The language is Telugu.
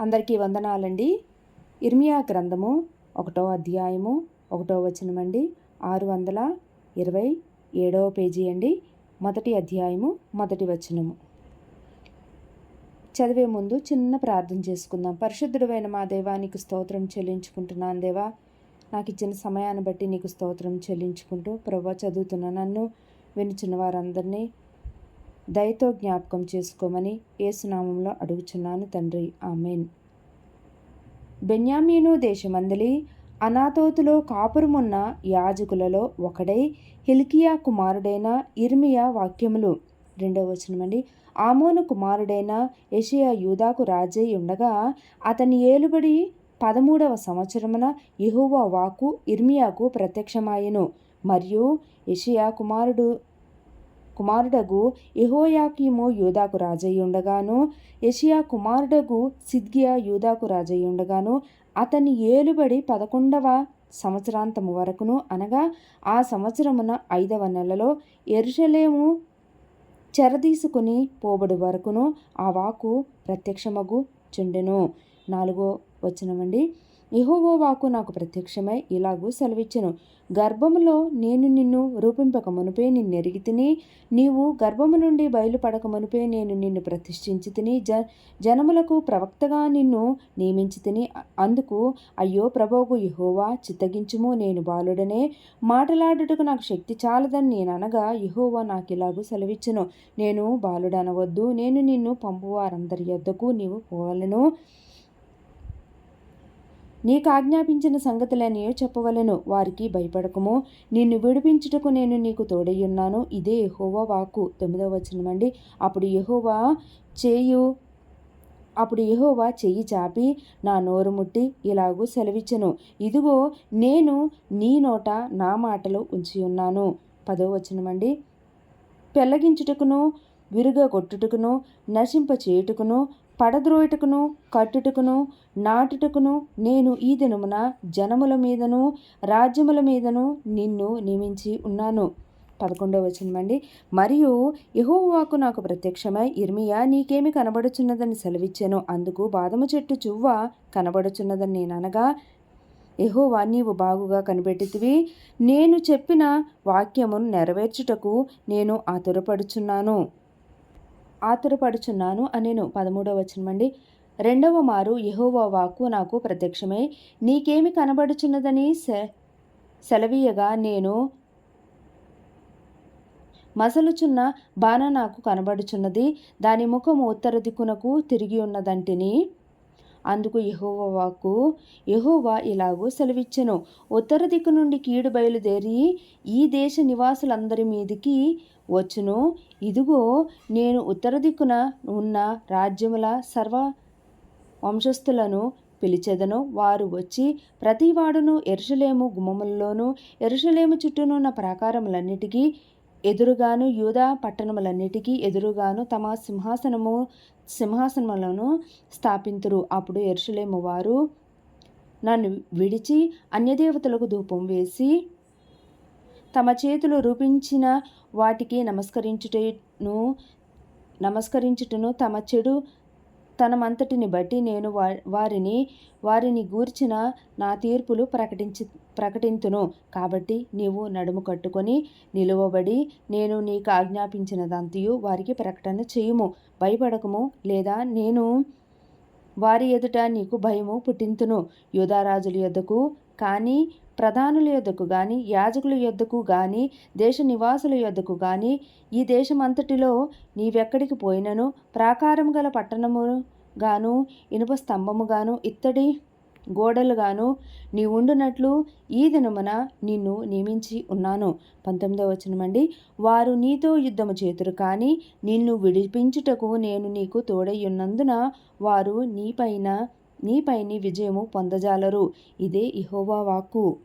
అందరికీ వందనాలండి. ఇర్మియా గ్రంథము ఒకటో అధ్యాయము ఒకటో వచనమండి ఆరు వందల ఇరవై ఏడవ పేజీ అండి. మొదటి అధ్యాయము మొదటి వచనము. చదివే ముందు చిన్న ప్రార్థన చేసుకుందాం. పరిశుద్ధుడైన మా దేవానికి స్తోత్రం చెల్లించుకుంటున్నాను దేవా. నాకు ఇచ్చిన సమయాన్ని బట్టి నీకు స్తోత్రం చెల్లించుకుంటూ ప్రభా చదువుతున్న నన్ను వినుచున్న వారందరినీ దయతో జ్ఞాపకం చేసుకోమని ఏసునామంలో అడుగుచున్నాను తండ్రి. ఆమెన్. బెన్యామీను దేశమందలి అనాతోతులో కాపురమున్న యాజకులలో ఒకడై హిల్కియా కుమారుడైన ఇర్మియా వాక్యములు. రెండవ వచనమండి. ఆమోను కుమారుడైన యషియా యూదాకు రాజై ఉండగా అతని ఏలుబడి పదమూడవ సంవత్సరమున యహోవా వాకు ఇర్మియాకు ప్రత్యక్షమాయెను. మరియు యషియా కుమారుడు కుమారుడగు ఎహోయాకీము యూదాకు రాజయ్యుండగాను యషియా కుమారుడగు సిద్గియా యూదాకు రాజయ్యుండగాను అతని ఏలుబడి పదకొండవ సంవత్సరాంతము వరకును అనగా ఆ సంవత్సరమున ఐదవ నెలలో ఎరుషలేము చెరదీసుకుని పోబడి వరకును ఆ వాకు ప్రత్యక్షమగు చుండెను నాలుగో వచనమండి. ఇహోవోవాకు నాకు ప్రత్యక్షమై ఇలాగూ సెలవిచ్చెను. గర్భములో నేను నిన్ను రూపింపక మునుపే నిన్నెరిగి తిని నీవు గర్భము నుండి బయలుపడక మునుపే నేను నిన్ను ప్రతిష్ఠించి తిని జ జనములకు ప్రవక్తగా నిన్ను నియమించి తిని అందుకు అయ్యో ప్రభోగు యహోవా చిత్తగించుము నేను బాలుడనే. మాటలాడుటకు నాకు శక్తి చాలదని నేను అనగా యహోవా నాకు ఇలాగూ సెలవిచ్చును. నేను బాలుడనవద్దు నేను నిన్ను పంపువారందరి యొద్దకు నీవు పోవలను. నీకు ఆజ్ఞాపించిన సంగతులనియో చెప్పవలను? వారికి భయపడకము. నిన్ను విడిపించుటకు నేను నీకు తోడయ్యున్నాను. ఇదే యహోవా వాక్కు. తొమ్మిదవ వచనం అండి. అప్పుడు యహోవా చేయు అప్పుడు యహోవా చెయ్యి చాపి నా నోరు ముట్టి ఇలాగూ సెలవిచ్చను. ఇదిగో నేను నీ నోట నా మాటలు ఉంచి ఉన్నాను పదో వచనమండి పెళ్ళగించుటకును విరుగగొట్టుటకును నశింప చేయుటకును పడద్రోయుటకును కట్టుటకును నాటుటకును నేను ఈ దినమున జనముల మీదను రాజ్యముల మీదను నిన్ను నియమించి ఉన్నాను. పదకొండవ వచనమండి. మరియు యహోవాకు నాకు ప్రత్యక్షమై ఇర్మియా నీకేమి కనబడుచున్నదని సెలవిచ్చాను. అందుకు బాదము చెట్టు చువ్వ కనబడుచున్నదని నేను అనగా యహోవా నీవు బాగుగా కనిపెట్టితివి. నేను చెప్పిన వాక్యమును నెరవేర్చుటకు నేను ఆతురపడుచున్నాను. ఆతురపడుచున్నాను అనేను పదమూడవ వచనమండి. రెండవ మారు యహోవా వాక్కు నాకు ప్రత్యక్షమై. నీకేమి కనబడుచున్నదని సె సెలవీయగా నేను మసలుచున్న బాణ నాకు కనబడుచున్నది. దాని ముఖము ఉత్తర దిక్కునకు తిరిగి ఉన్నదంటిని అందుకు యహోవాకు యహోవా ఇలాగూ సెలవిచ్చెను. ఉత్తర దిక్కు నుండి కీడు బయలుదేరి ఈ దేశ నివాసులందరి మీదికి వచ్చును. ఇదిగో నేను ఉత్తర దిక్కున ఉన్న రాజ్యముల సర్వ వంశస్థులను పిలిచెదను. వారు వచ్చి ప్రతివాడును ఎరుషలేము గుమ్మముల్లోనూ ఎరుషలేము చుట్టూనున్న ప్రాకారములన్నిటికీ ఎదురుగాను యూదా పట్టణములన్నిటికీ ఎదురుగాను తమ సింహాసనము సింహాసనములను స్థాపింతురు. అప్పుడు ఎరుసలేము వారు నన్ను విడిచి అన్యదేవతలకు ధూపం వేసి తమ చేతులు రూపించిన వాటికి నమస్కరించుటను నమస్కరించుటను తమ చెడు తనమంతటిని బట్టి నేను వారిని వారిని గూర్చిన నా తీర్పులు ప్రకటించి ప్రకటింతును. కాబట్టి నీవు నడుము కట్టుకొని నిలువబడి నేను నీకు ఆజ్ఞాపించినదంతయు వారికి ప్రకటన చేయుము. భయపడకము లేదా నేను వారి ఎదుట నీకు భయము పుట్టింతును. యోధారాజుల యొద్దకు కానీ ప్రధానుల యొద్దకు గాని యాజకుల యొద్దకు గాని దేశ నివాసుల యొద్దకు గాని ఈ దేశమంతటిలో నీవెక్కడికి పోయినను? ప్రాకారం గల పట్టణము గాను ఇనుప స్తంభము గాను ఇత్తడి గోడలుగాను నీ ఉండునట్లు ఈ దినమున నిన్ను నియమించి ఉన్నాను. పంతొమ్మిదవ వచనమండి. వారు నీతో యుద్ధము చేతురు కానీ నిన్ను విడిపించుటకు నేను నీకు తోడయ్యున్నందున వారు నీపైన నీపైని విజయము పొందజాలరు. ఇదే ఇహోవా వాక్కు.